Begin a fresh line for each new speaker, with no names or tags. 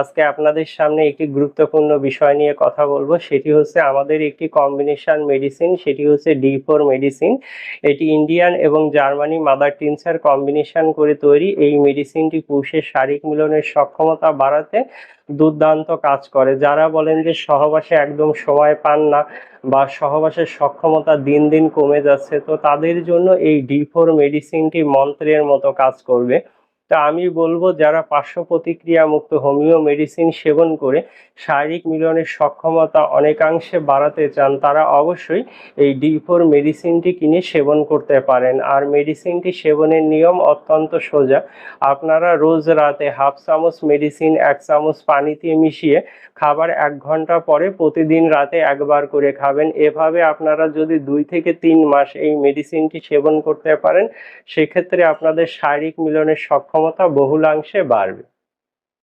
আজকে আপনাদের সামনে একটি গুরুত্বপূর্ণ বিষয় নিয়ে কথা বলব। সেটি হচ্ছে আমাদের একটি কম্বিনেশন মেডিসিন সেটি হচ্ছে ডি ফোর মেডিসিন এটি ইন্ডিয়ান এবং জার্মানি মাদার টিনসার কম্বিনেশন করে তৈরি। এই মেডিসিনটি পুরুষের শারীরিক মিলনের সক্ষমতা বাড়াতে দুর্দান্ত কাজ করে। যারা বলেন যে সহবাসে একদম সময় পান না বা সহবাসের সক্ষমতা দিন দিন কমে যাচ্ছে, তো তাদের জন্য এই ডি ফোর মেডিসিনটি মন্ত্রের মতো কাজ করবে। তা আমি বলব যারা পার্শ্ব প্রতিক্রিয়া মুক্ত হোমিও মেডিসিন সেবন করে শারীরিক মিলনের সক্ষমতা অনেকাংশে বাড়াতে চান, তারা অবশ্যই এই ডি ফোর মেডিসিনটি কিনে সেবন করতে পারেন। আর মেডিসিনটি সেবনের নিয়ম অত্যন্ত সোজা। আপনারা রোজ রাতে হাফ চামচ মেডিসিন, এক চামচ পানিতে মিশিয়ে খাবার এক ঘণ্টা পরে প্রতিদিন রাতে একবার করে খাবেন। এভাবে আপনারা যদি দুই থেকে তিন মাস এই মেডিসিনটি সেবন করতে পারেন, সেক্ষেত্রে আপনাদের শারীরিক মিলনের সক্ষমতা বহুলাংশে বাড়বে।